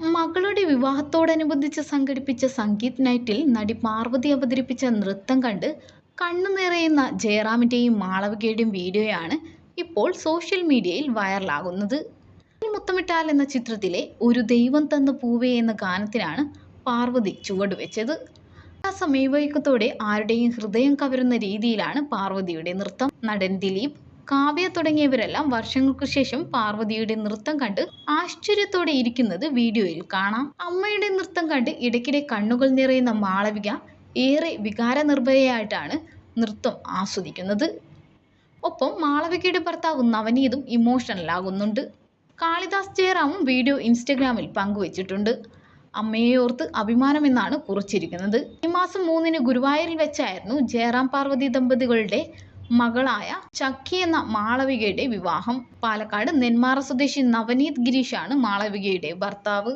മകളുടെ വിവാഹത്തോടനുബന്ധിച്ച് സംഘടിപ്പിച്ച സംഗീത് നൈറ്റിൽ നടി പാർവതി അവതരിപ്പിച്ച നൃത്തം കണ്ട് കണ്ണു നിറയുന്ന ജയറാമിന്റെയും മാളവികയുടെയും വീഡിയോയാണ് ഇപ്പോൾ സോഷ്യൽ മീഡിയയിൽ വൈറലാകുന്നത്. മുത്തമിട്ടാൽ എന്ന ചിത്രത്തിലെ ഒരു ദൈവം തന്ന പൂവേ എന്ന ഗാനത്തിനാണ് പാർവതി ചുവടുവെച്ചത് സമീപയക്കത്തോടെ ആരുടെയും ഹൃദയം കവരുന്ന രീതിയിലാണ് പാർവതിയുടെ നൃത്തം. നടൻ ദിലീപ് കാവ്യ തുടങ്ങിയവരെല്ലാം വർഷങ്ങൾക്ക് ശേഷം പാർവതിയുടെ നൃത്തം കണ്ട് ആശ്ചര്യത്തോടെ ഇരിക്കുന്നത് വീഡിയോയിൽ കാണാം. അമ്മയുടെ നൃത്തം കണ്ട് ഇടയ്ക്കിടെ കണ്ണുകൾ നിറയുന്ന മാളവിക ഏറെ വികാരനിർഭരയായിട്ടാണ് നൃത്തം ആസ്വദിക്കുന്നത്. ഒപ്പം മാളവികയുടെ ഭർത്താവ് നവനീതും ഇമോഷണലാകുന്നുണ്ട്. കാളിദാസ് ജയറാമും വീഡിയോ ഇൻസ്റ്റഗ്രാമിൽ പങ്കുവച്ചിട്ടുണ്ട്. അമ്മയെ ഓർത്ത് അഭിമാനമെന്നാണ് കുറിച്ചിരിക്കുന്നത്. ഈ മാസം മൂന്നിന് ഗുരുവായൂരിൽ വെച്ചായിരുന്നു ജയറാം പാർവതി ദമ്പതികളുടെ മകളായ ചക്കി എന്ന മാളവികയുടെ വിവാഹം. പാലക്കാട് നെന്മാറ സ്വദേശി നവനീത് ഗിരീഷാണ് മാളവികയുടെ ഭർത്താവ്.